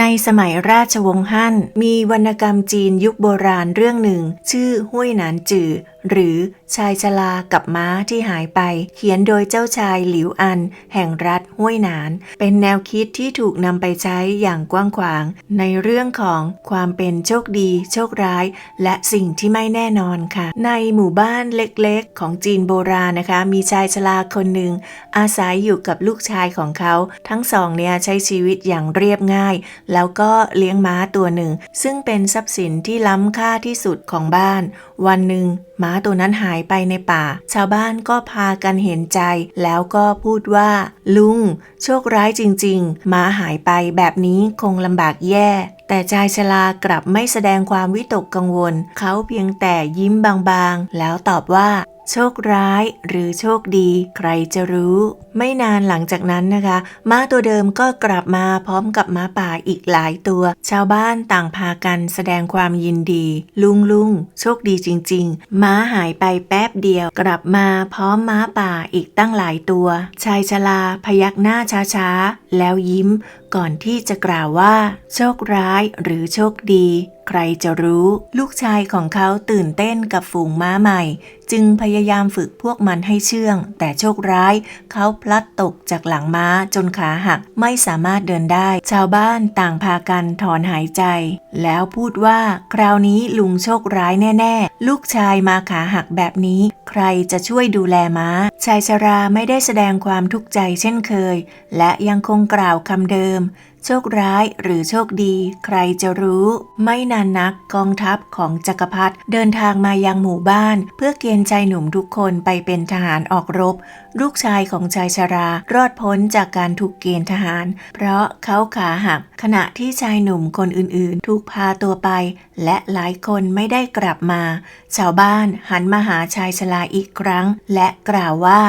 ในสมัยราชวงศ์ฮั่นมีวรรณกรรมจีนยุคโบราณเรื่องหนึ่ง ชื่อห้วยหนานจือหรือชายชรากับม้าที่หายไป เขียนโดยเจ้าชายหลิวอัน แห่งรัฐห้วยหนาน เป็นแนวคิดที่ถูกนำไปใช้อย่างกว้างขวาง ในเรื่องของความเป็นโชคดี โชคร้าย และสิ่งที่ไม่แน่นอนค่ะ ในหมู่บ้านเล็กๆ ของจีนโบราณนะคะ มีชายชราคนหนึ่งอาศัยอยู่กับลูกชายของเขา ทั้งสองเนี่ยใช้ชีวิตอย่างเรียบง่าย แล้วก็เลี้ยงม้าตัวหนึ่ง ซึ่งเป็นทรัพย์สินที่ล้ำค่าที่สุดของบ้าน วันหนึ่งม้าตัวนั้นหายไปในป่า ชาวบ้านก็พากันเห็นใจ แล้วก็พูดว่า ลุง โชคร้ายจริงๆม้าหายไปแบบนี้คงลำบากแย่ แต่ชายชลากลับไม่แสดงความวิตกกังวล เขาเพียงแต่ยิ้มบางๆ แล้วตอบว่า โชคร้ายหรือโชคดีใครจะรู้ ไม่นานหลังจากนั้นนะคะ ม้าตัวเดิมก็กลับมาพร้อมกับม้าป่าอีกหลายตัว ชาวบ้านต่างพากันแสดงความยินดี ลุงลุงโชคดีจริง ๆ ม้าหายไปแป๊บเดียว กลับมาพร้อมม้าป่าอีกตั้งหลายตัว ชายชราพยักหน้าช้าๆ แล้วยิ้ม ก่อนที่จะกล่าวว่า โชคร้ายหรือโชคดี ใครจะรู้ ลูกชายของเขาตื่นเต้นกับฝูงม้าใหม่ จึงพยายามฝึกพวกมันให้เชื่อง แต่โชคร้าย เขาพลัดตกจากหลังม้าจนขาหักไม่สามารถเดินได้ ชาวบ้านต่างพากันถอนหายใจ แล้วพูดว่า คราวนี้ลุงโชคร้ายแน่ ๆ ลูกชายมาขาหักแบบนี้ ใครจะช่วยดูแลม้า ชายชราไม่ได้แสดงความทุกข์ใจเช่นเคย และยังคงกล่าวคำเดิมโชคร้ายหรือโชคดี ใครจะรู้ ไม่นานนักกองทัพของจักรพรรดิเดินทางมายังหมู่บ้าน เพื่อเกณฑ์ชายหนุ่มทุกคนไปเป็นทหารออกรบ ลูกชายของชายชรารอดพ้นจากการถูกเกณฑ์ทหาร เพราะเขาขาหัก ขณะที่ชายหนุ่มคนอื่นๆ ถูกพาตัวไป และหลายคนไม่ได้กลับมา ชาวบ้านหันมาหาชายชราอีกครั้ง และกล่าวว่า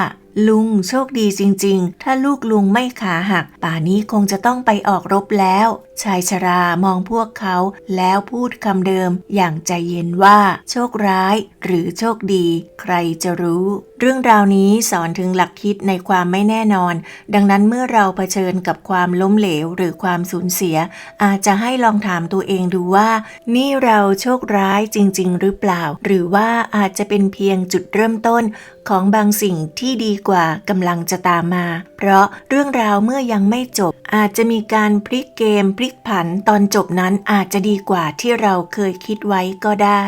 ลุงโชคดีจริง ๆ ถ้าลูกลุงไม่ขาหัก ป่านี้คงจะต้องไปออกรบแล้ว ชายชรามองพวกเขาแล้วพูดคำเดิมอย่างใจเย็นว่า โชคร้ายหรือโชคดี ใครจะรู้ เรื่องราวนี้สอนถึงหลักคิดในความไม่แน่นอน ดังนั้นเมื่อเราเผชิญกับความล้มเหลวหรือความสูญเสีย อาจจะให้ลองถามตัวเองดูว่า นี่เราโชคร้ายจริง ๆ หรือเปล่า หรือว่าอาจจะเป็นเพียงจุดเริ่มต้นของบางสิ่งที่ดีกว่ากำลังจะตามมา เพราะเรื่องราวเมื่อยังไม่จบ อาจจะมีการพลิกเกมพลิกผันตอนจบนั้นอาจจะดีกว่าที่เราเคยคิดไว้ก็ได้